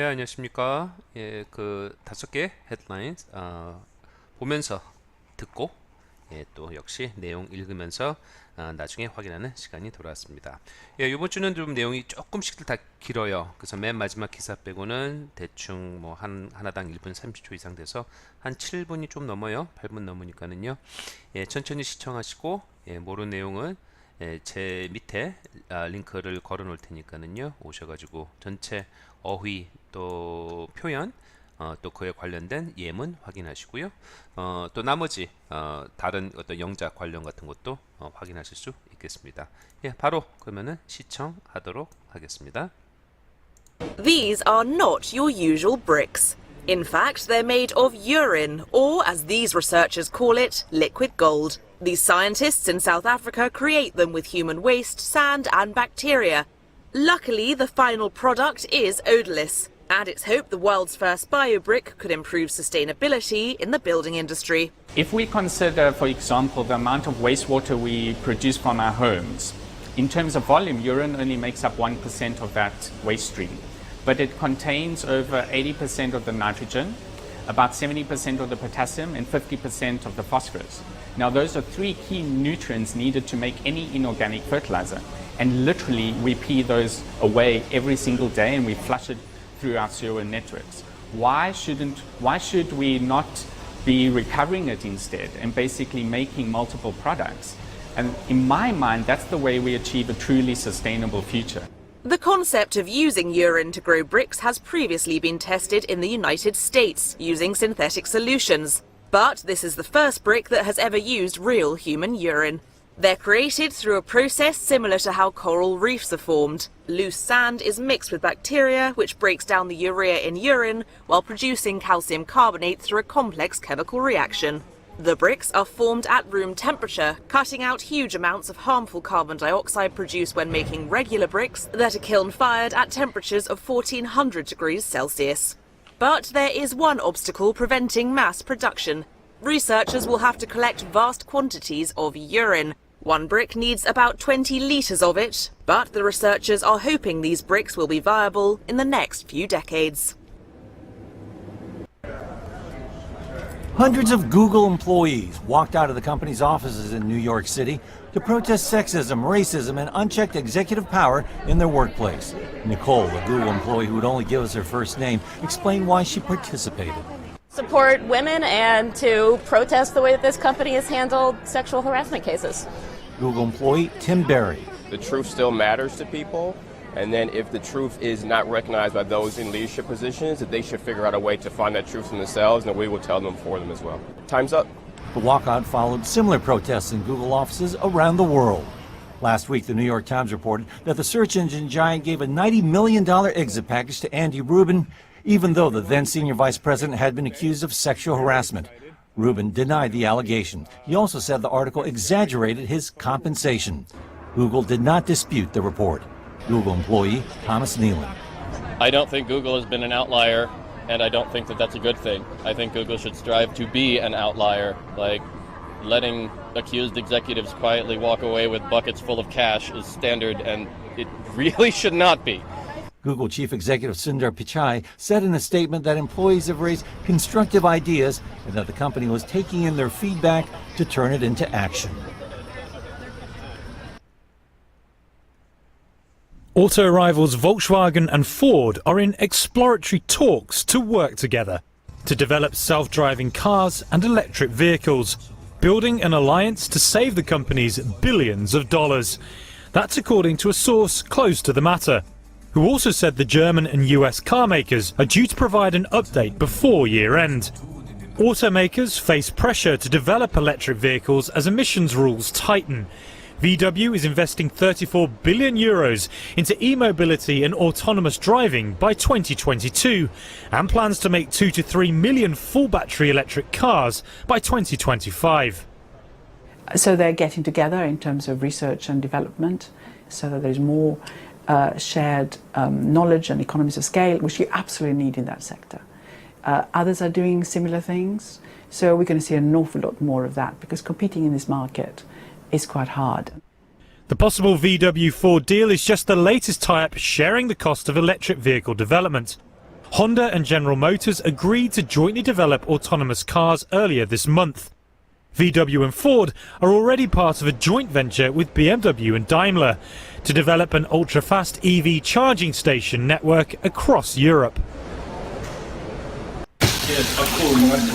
네, 안녕하십니까. 예, 그 다섯 개 헤드라인 어, 보면서 듣고 예, 또 역시 내용 읽으면서 어, 나중에 확인하는 시간이 돌아왔습니다. 예, 이번 주는 좀 내용이 조금씩 다 길어요. 그래서 맨 마지막 기사 빼고는 대충 뭐 한 하나당 1분 30초 이상 돼서 한 7분이 좀 넘어요. 8분 넘으니까는요. 예, 천천히 시청하시고 예, 모르는 내용은 예, 제 밑에 아, 링크를 걸어 놓을 테니까는요 오셔 가지고 전체 어휘 또 표현 어, 또 그에 관련된 예문 확인하시고요 어, 또 나머지 어, 다른 어떤 영작 관련 같은 것도 어, 확인하실 수 있겠습니다 예, 바로 그러면은 시청하도록 하겠습니다 These are not your usual bricks. In fact, they're made of urine, or as these researchers call it, liquid gold. These scientists in South Africa create them with human waste, sand, and bacteria. Luckily, the final product is odorless, and it's hoped the world's first biobrick could improve sustainability in the building industry. If we consider, for example, the amount of wastewater we produce from our homes, in terms of volume, urine only makes up 1% of that waste stream. But it contains over 80% of the nitrogen, about 70% of the potassium, and 50% of the phosphorus. Now, those are three key nutrients needed to make any inorganic fertilizer. And literally, we pee those away every single day and we flush it through our sewer networks. Why shouldn't, why should we not be recovering it instead and basically making multiple products? And in my mind, that's the way we achieve a truly sustainable future. The concept of using urine to grow bricks has previously been tested in the United States using synthetic solutions. But this is the first brick that has ever used real human urine. They're created through a process similar to how coral reefs are formed. Loose sand is mixed with bacteria, which breaks down the urea in urine while producing calcium carbonate through a complex chemical reaction. The bricks are formed at room temperature, cutting out huge amounts of harmful carbon dioxide produced when making regular bricks that are kiln fired at temperatures of 1400 degrees Celsius. But there is one obstacle preventing mass production. Researchers will have to collect vast quantities of urine. One brick needs about 20 litres of it, but the researchers are hoping these bricks will be viable in the next few decades. Hundreds of Google employees walked out of the company's offices in New York City to protest sexism, racism, and unchecked executive power in their workplace. Nicole, a Google employee who would only give us her first name, explained why she participated. support women and to protest the way that this company has handled sexual harassment cases. Google employee Tim Berry. the truth still matters to people. And then if the truth is not recognized by those in leadership positions, that they should figure out a way to find that truth in themselves, and we will tell them for them as well. Time's up. The walkout followed similar protests in Google offices around the world. Last week, the New York Times reported that the search engine giant gave a $90 million exit package to Andy Rubin, even though the then senior vice president had been accused of sexual harassment. Rubin denied the allegation. He also said the article exaggerated his compensation. Google did not dispute the report. Google employee Thomas Nealon. I don't think Google has been an outlier, and I don't think that that's a good thing. I think Google should strive to be an outlier, like letting accused executives quietly walk away with buckets full of cash is standard, and it really should not be. Google Chief Executive Sundar Pichai said in a statement that employees have raised constructive ideas and that the company was taking in their feedback to turn it into action. Auto rivals Volkswagen and Ford are in exploratory talks to work together to develop self driving cars and electric vehicles, building an alliance to save the companies billions of dollars. That's according to a source close to the matter, who also said the German and US carmakers are due to provide an update before year end. Automakers face pressure to develop electric vehicles as emissions rules tighten. VW is investing 34 billion euros into e-mobility and autonomous driving by 2022 and plans to make 2 to 3 million full battery electric cars by 2025. So they're getting together in terms of research and development so that there's more uh, shared um, knowledge and economies of scale, which you absolutely need in that sector. Uh, others are doing similar things, so we're going to see an awful lot more of that because competing in this market is quite hard. The possible VW Ford deal is just the latest tie up sharing the cost of electric vehicle development. Honda and General Motors agreed to jointly develop autonomous cars earlier this month. VW and Ford are already part of a joint venture with BMW and Daimler to develop an ultra-fast EV charging station network across Europe.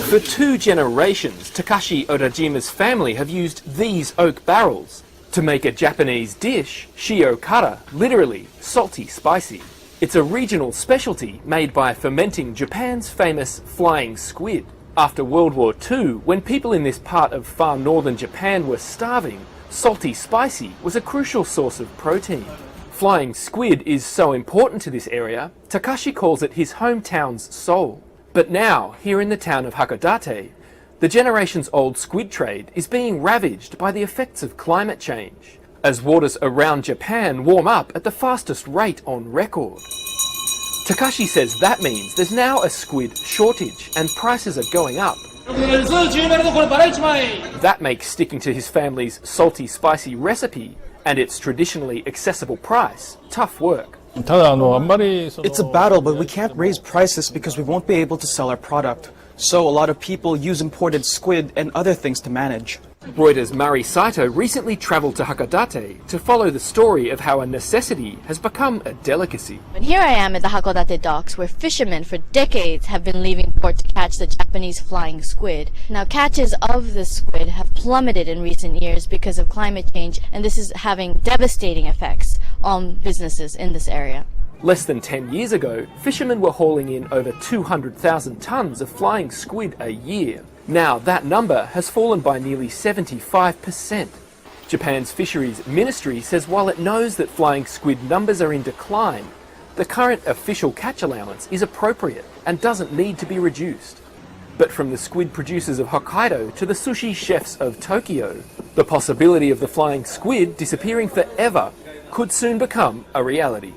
For two generations, Takashi Odajima's family have used these oak barrels to make a Japanese dish, shiokara, literally salty spicy. It's a regional specialty made by fermenting Japan's famous flying squid. After World War II, when people in this part of far northern Japan were starving, salty spicy was a crucial source of protein. Flying squid is so important to this area, Takashi calls it his hometown's soul. But now, here in the town of Hakodate, the generations old squid trade is being ravaged by the effects of climate change, as waters around Japan warm up at the fastest rate on record. Takashi says that means there's now a squid shortage and prices are going up. That makes sticking to his family's salty spicy recipe and its traditionally accessible price tough work. It's a battle, but we can't raise prices because we won't be able to sell our product. So a lot of people use imported squid and other things to manage. Reuters' Mari Saito recently travelled to Hakodate to follow the story of how a necessity has become a delicacy. And here I am at the Hakodate docks where fishermen for decades have been leaving port to catch the Japanese flying squid. Now catches of the squid have plummeted in recent years because of climate change and this is having devastating effects on businesses in this area. Less than 10 years ago, fishermen were hauling in over 200,000 tonnes of flying squid a year. Now that number has fallen by nearly 75%. Japan's fisheries ministry says while it knows that flying squid numbers are in decline, the current official catch allowance is appropriate and doesn't need to be reduced. But from the squid producers of Hokkaido to the sushi chefs of Tokyo, the possibility of the flying squid disappearing forever could soon become a reality.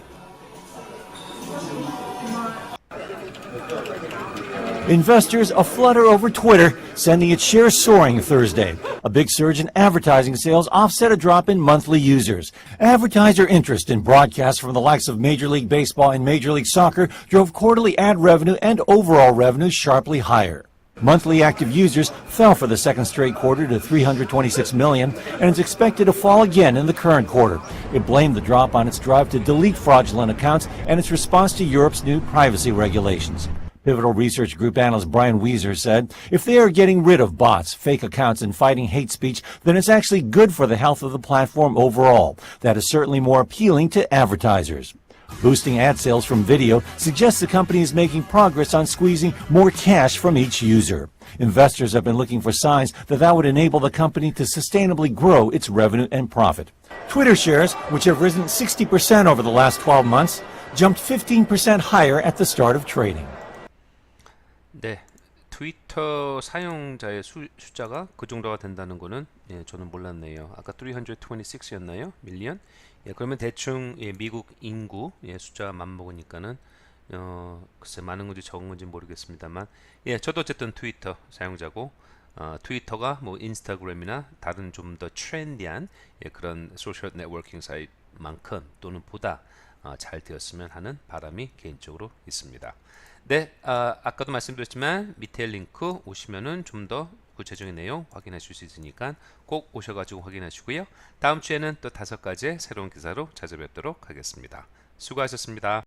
Investors aflutter over Twitter, sending its shares soaring Thursday. A big surge in advertising sales offset a drop in monthly users. Advertiser interest in broadcasts from the likes of Major League Baseball and Major League Soccer drove quarterly ad revenue and overall revenue sharply higher. Monthly active users fell for the second straight quarter to 326 million and is expected to fall again in the current quarter. It blamed the drop on its drive to delete fraudulent accounts and its response to Europe's new privacy regulations. Pivotal Research Group analyst Brian Weiser said, if they are getting rid of bots, fake accounts, and fighting hate speech, then it's actually good for the health of the platform overall. That is certainly more appealing to advertisers. Boosting ad sales from video suggests the company is making progress on squeezing more cash from each user. Investors have been looking for signs that that would enable the company to sustainably grow its revenue and profit. Twitter shares, which have risen 60% over the last 12 months, jumped 15% higher at the start of trading. 네, 트위터 사용자의 수, 숫자가 그 정도가 된다는 거는 예, 저는 몰랐네요. 아까 326이었나요? 밀리언? 예, 그러면 대충 예, 미국 인구 예, 숫자가 맞먹으니까는 어, 글쎄 많은 건지 적은 건지 모르겠습니다만 예, 저도 어쨌든 트위터 사용자고 어, 트위터가 뭐 인스타그램이나 다른 좀 더 트렌디한 예, 그런 소셜 네트워킹 사이트만큼 또는 보다 어, 잘 되었으면 하는 바람이 개인적으로 있습니다. 네, 아, 아까도 말씀드렸지만 밑에 링크 오시면은 좀 더 구체적인 내용 확인하실 수 있으니까 꼭 오셔가지고 확인하시고요. 다음 주에는 또 다섯 가지의 새로운 기사로 찾아뵙도록 하겠습니다. 수고하셨습니다.